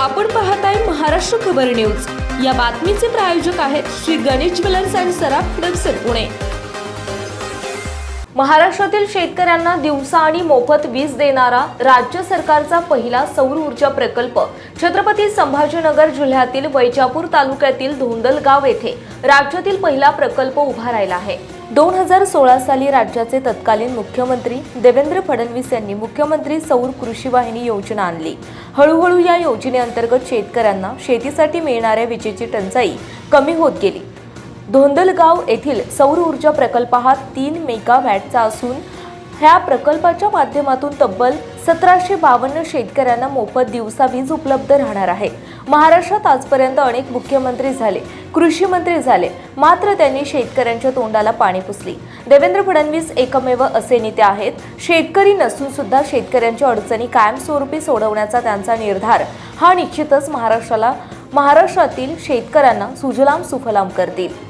आपण पाहताय महाराष्ट्र खबर न्यूज. या बातमीचे प्रायोजक आहेत श्री गणेश ज्वेलर्स अँड सराफ हडपसर पुणे. महाराष्ट्रातील शेतकऱ्यांना दिवसा आणि मोफत वीज देणारा राज्य सरकारचा पहिला सौर ऊर्जा प्रकल्प छत्रपती संभाजीनगर जिल्ह्यातील वैजापूर तालुक्यातील धोंदलगाव येथे राज्यातील पहिला प्रकल्प उभा राहिला आहे. दोन हजार सोळा साली राज्याचे तत्कालीन मुख्यमंत्री देवेंद्र फडणवीस यांनी मुख्यमंत्री सौर कृषी वाहिनी योजना आणली. हळूहळू या योजनेअंतर्गत शेतकऱ्यांना शेतीसाठी मिळणाऱ्या विजेची टंचाई कमी होत गेली. धोंदलगाव येथील सौर ऊर्जा प्रकल्प हा तीन मेगावॅटचा असून ह्या प्रकल्पाच्या माध्यमातून तब्बल सतराशे बावन्न शेतकऱ्यांना मोफत दिवसा वीज उपलब्ध राहणार आहे. महाराष्ट्रात आजपर्यंत अनेक मुख्यमंत्री झाले कृषी मंत्री झाले. मात्र त्यांनी शेतकऱ्यांच्या तोंडाला पाणी पुसली. देवेंद्र फडणवीस एकमेव असे नेते आहेत. शेतकरी नसून सुद्धा शेतकऱ्यांच्या अडचणी कायमस्वरूपी सोडवण्याचा त्यांचा निर्धार. हा निश्चितच महाराष्ट्राला महाराष्ट्रातील शेतकऱ्यांना सुजलाम सुफलाम करतील.